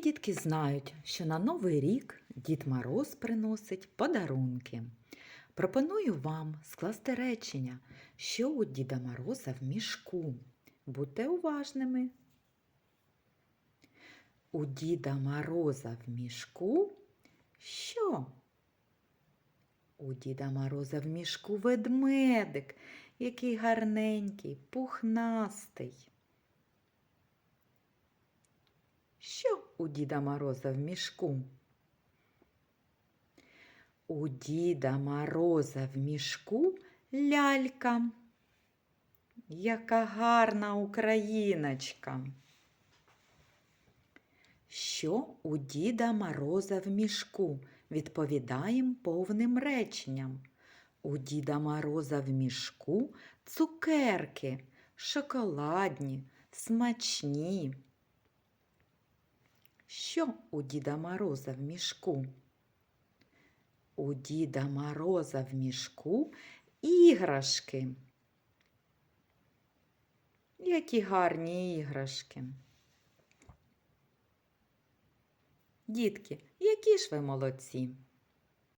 дітки знають, що на Новий рік Дід Мороз приносить подарунки. Пропоную вам скласти речення, що у Діда Мороза в мішку. Будьте уважними. У Діда Мороза в мішку що? У Діда Мороза в мішку ведмедик, який гарненький, пухнастий. Що у Діда Мороза в мішку? У Діда Мороза в мішку лялька. Яка гарна україночка. Що у Діда Мороза в мішку? Відповідаємо повним реченням. У Діда Мороза в мішку цукерки, шоколадні, смачні. Що у Діда Мороза в мішку? У Діда Мороза в мішку іграшки. Які гарні іграшки. Дітки, які ж ви молодці?